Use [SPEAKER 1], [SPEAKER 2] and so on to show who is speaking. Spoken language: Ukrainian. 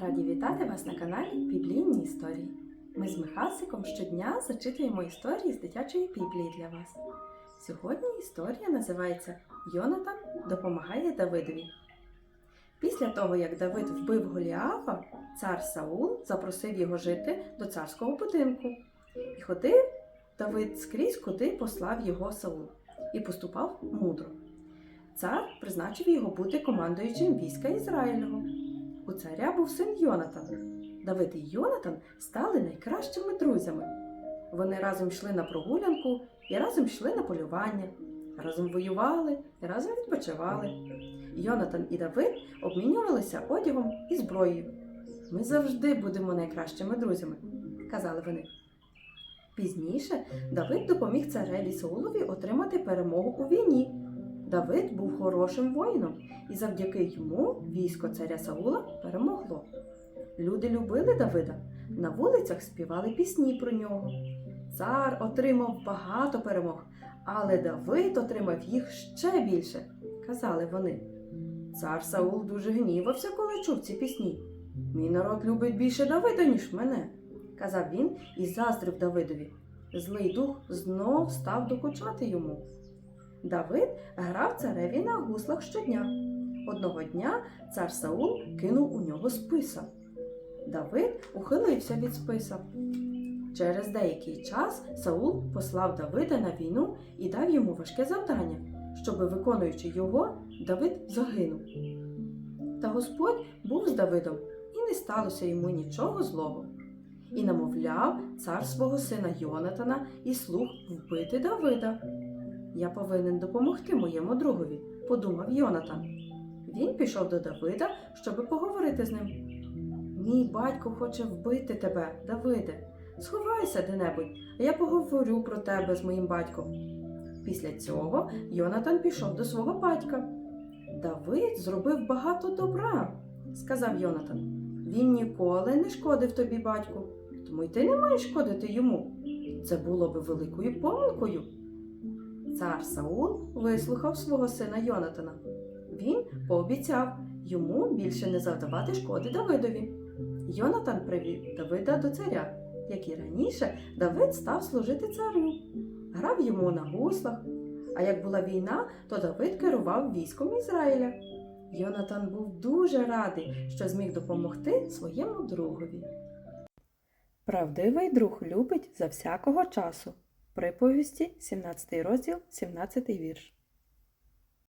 [SPEAKER 1] Раді вітати вас на каналі Біблійні історії. Ми з Михасиком щодня зачитуємо історії з дитячої біблії для вас. Сьогодні історія називається Йонатан допомагає Давидові. Після того, як Давид вбив Голіафа, цар Саул запросив його жити до царського будинку. І ходив Давид скрізь, куди послав його Саул, і поступав мудро. Цар призначив його бути командуючим війська Ізраїлього. У царя був син Йонатан. Давид і Йонатан стали найкращими друзями. Вони разом йшли на прогулянку і разом йшли на полювання, разом воювали і разом відпочивали. Йонатан і Давид обмінювалися одягом і зброєю. Ми завжди будемо найкращими друзями, казали вони. Пізніше Давид допоміг цареві Саулові отримати перемогу у війні. Давид був хорошим воїном, і завдяки йому військо царя Саула перемогло. Люди любили Давида, на вулицях співали пісні про нього. Цар отримав багато перемог, але Давид отримав їх ще більше, казали вони. Цар Саул дуже гнівався, коли чув ці пісні. Мій народ любить більше Давида, ніж мене, казав він і заздрив Давидові. Злий дух знов став докучати йому. Давид грав цареві на гуслах щодня. Одного дня цар Саул кинув у нього списа. Давид ухилився від списа. Через деякий час Саул послав Давида на війну і дав йому важке завдання, щоб, виконуючи його, Давид загинув. Та Господь був з Давидом, і не сталося йому нічого злого. І намовляв цар свого сина Йонатана і слуг вбити Давида. Я повинен допомогти моєму другові, подумав Йонатан. Він пішов до Давида, щоби поговорити з ним. Мій батько хоче вбити тебе, Давиде. Сховайся де-небудь, а я поговорю про тебе з моїм батьком. Після цього Йонатан пішов до свого батька. Давид зробив багато добра, сказав Йонатан. Він ніколи не шкодив тобі, батьку, тому й ти не маєш шкодити йому. Це було би великою помилкою. Цар Саул вислухав свого сина Йонатана. Він пообіцяв йому більше не завдавати шкоди Давидові. Йонатан привів Давида до царя, як і раніше, Давид став служити царю, грав йому на гуслах. А як була війна, то Давид керував військом Ізраїля. Йонатан був дуже радий, що зміг допомогти своєму другові. Правдивий друг любить за всякого часу. Приповісті, 17 розділ, 17 вірш.